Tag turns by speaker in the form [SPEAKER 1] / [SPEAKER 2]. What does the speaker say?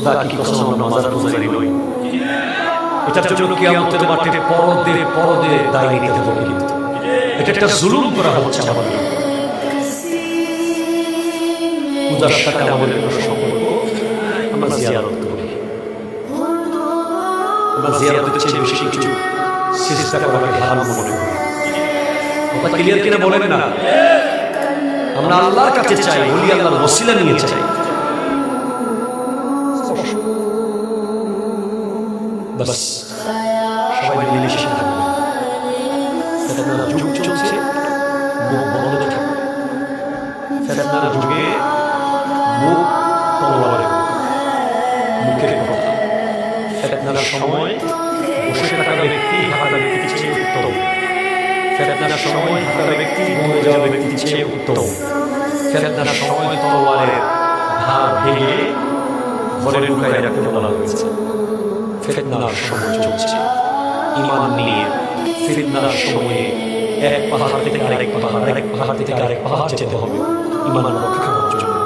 [SPEAKER 1] খোদা কি কসম আমরা মাজার পূজারি নই। এটার জন্য কিয়ামতের মাঠে পরদে পরদে দায় নিতে হবে। কিন্তু এটা একটা জুলুম করা হচ্ছে আমাদের পূজার সাথে আমাদের সম্পর্ক আমরা জিয়ারত করি। আমরা জিয়ারতের চেয়ে বেশি কিছু চেষ্টা করাকে হারাম মনে করি। কথা ক্লিয়ার কিনা বলেন না? আমরা আল্লাহর কাছে চাই বলি আল্লাহর ওসিলা নিয়ে চাই। বাস, সবাই মিলে মিশে থাকবে। ফেতনার যুগ চলছে মুখ বন্ধ থাকবে। ফেতনার যুগে মুখ তলোয়ারে, মুখের কথা। ফেতনার সময় বসে থাকা ব্যক্তি হাঁটা ব্যক্তির চেয়ে উত্তম। ফেতনার সময় হাঁটা ব্যক্তি, মরে যাওয়া ব্যক্তির চেয়ে উত্তম। ফেতনার সময় তলোয়ারের ধার ভেঙে ঘরে ঢুকাই রাখতে বলা হয়েছে। ফেতনার সময় চলছে। ইমান নিয়ে ফেতনার সময়ে এক পাহাড় থেকে আরেক পাহাড় আরেক পাহাড় থেকে আরেক পাহাড় যেতে হবে। ইমান রক্ষা করার জন্য।